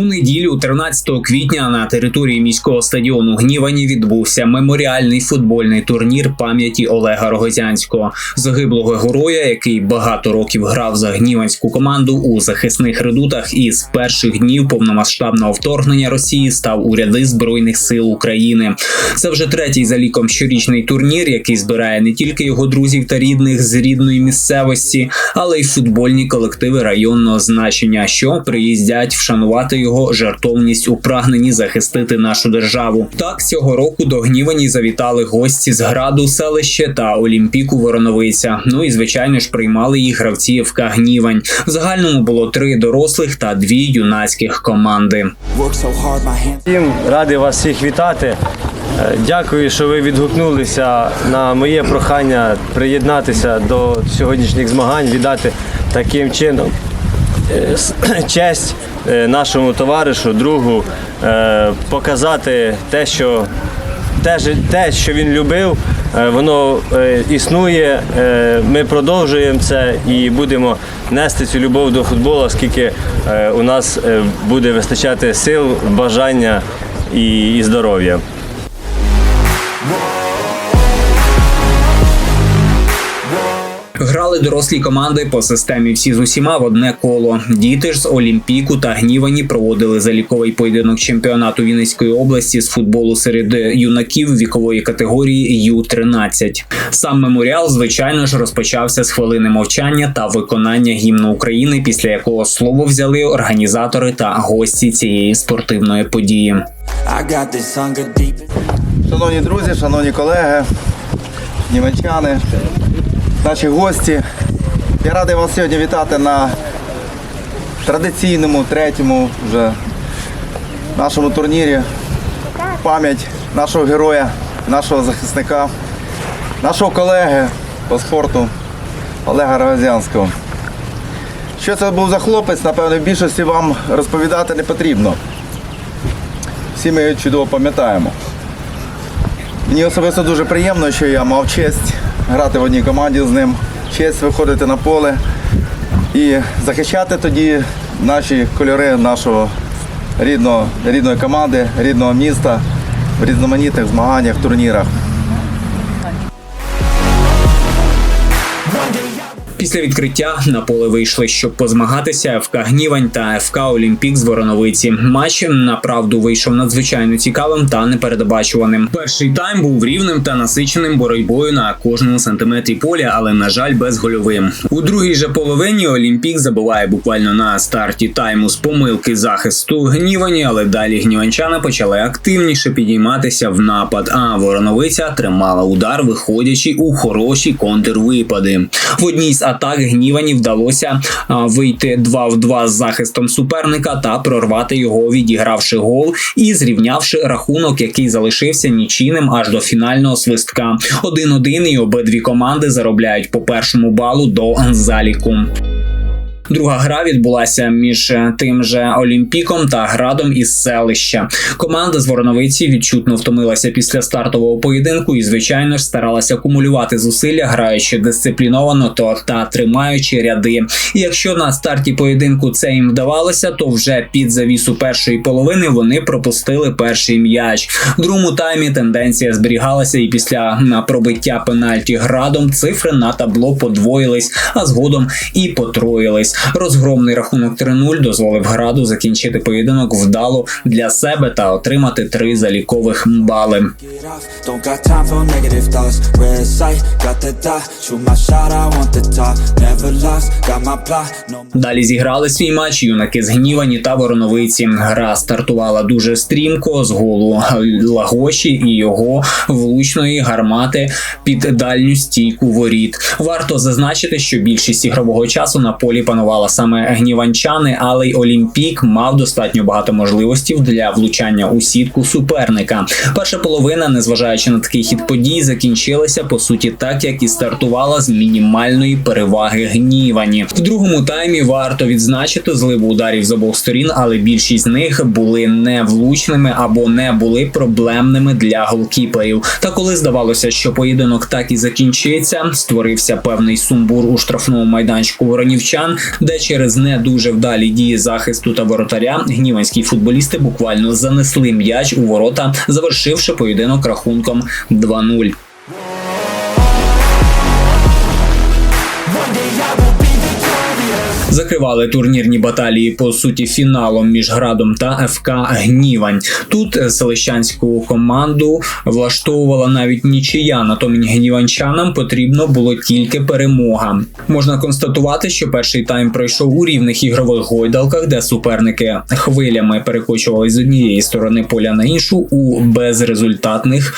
У неділю, 13 квітня, на території міського стадіону Гнівані відбувся меморіальний футбольний турнір пам'яті Олега Рогозянського, загиблого героя, який багато років грав за гніванську команду у захисних редутах і з перших днів повномасштабного вторгнення Росії став у ряди збройних сил України. Це вже третій за ліком щорічний турнір, який збирає не тільки його друзів та рідних з рідної місцевості, але й футбольні колективи районного значення, що приїздять вшанувати його жертовність у прагненні захистити нашу державу. Так цього року до Гнівані завітали гості з граду, селище та Олімпіку Вороновиця. Ну і звичайно ж приймали їх гравці ФК Гнівань. В загальному було три дорослих та дві юнацьких команди. Всім радий вас всіх вітати. Е, Дякую, що ви відгукнулися на моє прохання приєднатися до сьогоднішніх змагань, віддати таким чином е, честь нашому товаришу, другу, е, показати те, що те, що він любив, е, воно е, існує. е, Ми продовжуємо це і будемо нести цю любов до футболу, оскільки е, у нас е, буде вистачати сил, бажання і здоров'я. Грали дорослі команди по системі всі з усіма в одне коло. Діти ж з Олімпіку та Гнівані проводили заліковий поєдинок чемпіонату Вінницької області з футболу серед юнаків вікової категорії Ю-13. Сам меморіал, звичайно ж, розпочався з хвилини мовчання та виконання гімну України, після якого слово взяли організатори та гості цієї спортивної події. Шановні друзі, шановні колеги, німечани, наші гості. Я радий вас сьогодні вітати на традиційному третьому вже нашому турнірі. Пам'ять нашого героя, нашого захисника, нашого колеги по спорту Олега Равазянського. Що це був за хлопець, напевно, в більшості вам розповідати не потрібно. Всі ми його чудово пам'ятаємо. Мені особисто дуже приємно, що я мав честь грати в одній команді з ним, честь виходити на поле і захищати тоді наші кольори нашого рідного, рідної команди, рідного міста в різноманітних змаганнях, турнірах. Після відкриття на поле вийшли, щоб позмагатися ФК Гнівань та ФК Олімпік з Вороновиці. Матч направду вийшов надзвичайно цікавим та непередбачуваним. Перший тайм був рівним та насиченим боротьбою на кожному сантиметрі поля, але на жаль, безгольовим. У другій же половині Олімпік забиває буквально на старті тайму з помилки захисту Гнівані, але далі гніванчани почали активніше підійматися в напад. А Вороновиця тримала удар, виходячи у хороші контрвипади. В одній з атак гнівані вдалося вийти 2 в 2 з захистом суперника та прорвати його, відігравши гол і зрівнявши рахунок, який залишився нічийним аж до фінального свистка. 1-1 і обидві команди заробляють по першому балу до заліку. Друга гра відбулася між е, тим же Олімпіком та градом із селища. Команда з Вороновиці відчутно втомилася після стартового поєдинку і, звичайно ж, старалася акумулювати зусилля, граючи дисципліновано то та тримаючи ряди. І якщо на старті поєдинку це їм вдавалося, то вже під завісу першої половини вони пропустили перший м'яч. В другому таймі тенденція зберігалася, і після пробиття пенальті градом цифри на табло подвоїлись, а згодом і потроїлись. Розгромний рахунок 3-0 дозволив граду закінчити поєдинок вдало для себе та отримати три залікових бали. Далі зіграли свій матч юнаки з Гнівані та Вороновиці. Гра стартувала дуже стрімко з голу Лагоші і його влучної гармати під дальню стійку воріт. Варто зазначити, що більшість ігрового часу на полі панував вигравала саме гніванчани, але й Олімпік мав достатньо багато можливостей для влучання у сітку суперника. Перша половина, незважаючи на такий хід подій, закінчилася по суті так, як і стартувала з мінімальної переваги гнівані. В другому таймі варто відзначити зливу ударів з обох сторін, але більшість з них були невлучними або не були проблемними для голкіперів. Та коли здавалося, що поєдинок так і закінчиться, створився певний сумбур у штрафному майданчику воронівчан, де через не дуже вдалі дії захисту та воротаря гніванські футболісти буквально занесли м'яч у ворота, завершивши поєдинок рахунком 2-0. Закривали турнірні баталії по суті фіналом між градом та ФК Гнівань. Тут селищанську команду влаштовувала навіть нічия. Натомість гніванчанам потрібно було тільки перемога. Можна констатувати, що перший тайм пройшов у рівних ігрових гойдалках, де суперники хвилями перекочували з однієї сторони поля на іншу у безрезультатних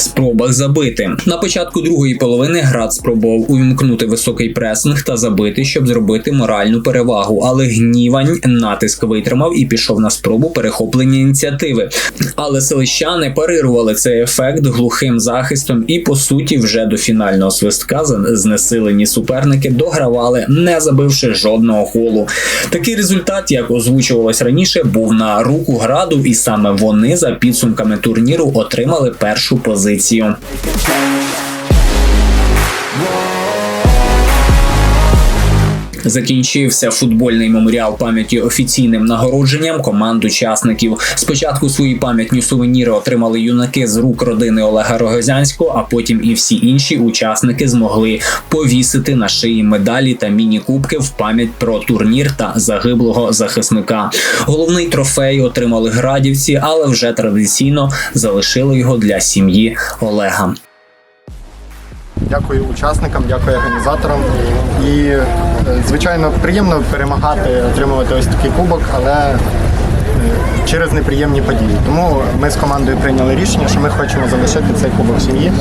спробах забити. На початку другої половини град спробував увімкнути високий пресинг та забити, щоб зробити моральну перевагу. Але гнівань натиск витримав і пішов на спробу перехоплення ініціативи. Але селищани парирували цей ефект глухим захистом, і по суті, вже до фінального свистка знесилені суперники догравали, не забивши жодного голу. Такий результат, як озвучувалось раніше, був на руку граду, і саме вони за підсумками турніру отримали першу позицію пропозицію. Закінчився футбольний меморіал пам'яті офіційним нагородженням команд учасників. Спочатку свої пам'ятні сувеніри отримали юнаки з рук родини Олега Рогозянського, а потім і всі інші учасники змогли повісити на шиї медалі та міні-кубки в пам'ять про турнір та загиблого захисника. Головний трофей отримали градівці, але вже традиційно залишили його для сім'ї Олега. Дякую учасникам, дякую організаторам. І, звичайно, приємно перемагати, отримувати ось такий кубок, але е, через неприємні події. Тому ми з командою прийняли рішення, що ми хочемо залишити цей кубок в сім'ї.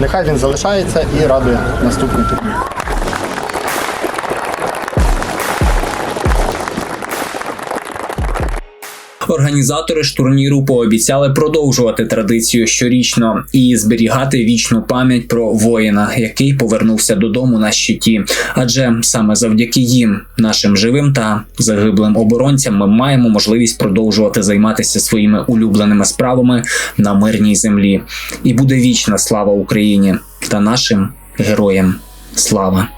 Нехай він залишається і радує наступний турнір. Організатори ж турніру пообіцяли продовжувати традицію щорічно і зберігати вічну пам'ять про воїна, який повернувся додому на щиті. Адже саме завдяки їм, нашим живим та загиблим оборонцям, ми маємо можливість продовжувати займатися своїми улюбленими справами на мирній землі. І буде вічна слава Україні та нашим героям. Слава!